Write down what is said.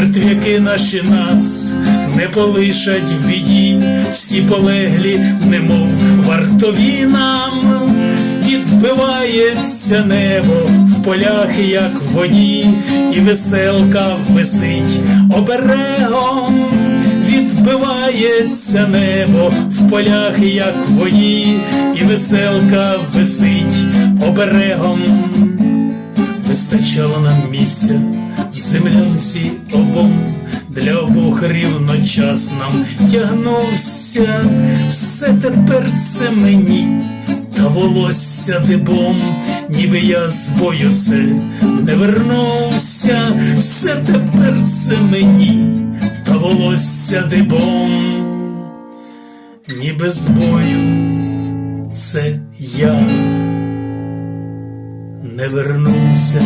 Мертвяки наші нас не полишать в біді, всі полеглі, немов вартові нам, відбивається небо в полях, як в воді, і веселка висить оберегом, відбивається небо в полях, як в воді, і веселка висить оберегом. Вистачало нам місця в землянці обом, для обох рівно час тягнувся, все тепер це мені, та волосся дибом, ніби я з бою це не вернувся, все тепер це мені, та волосся дибом, ніби з бою це я не вернувся.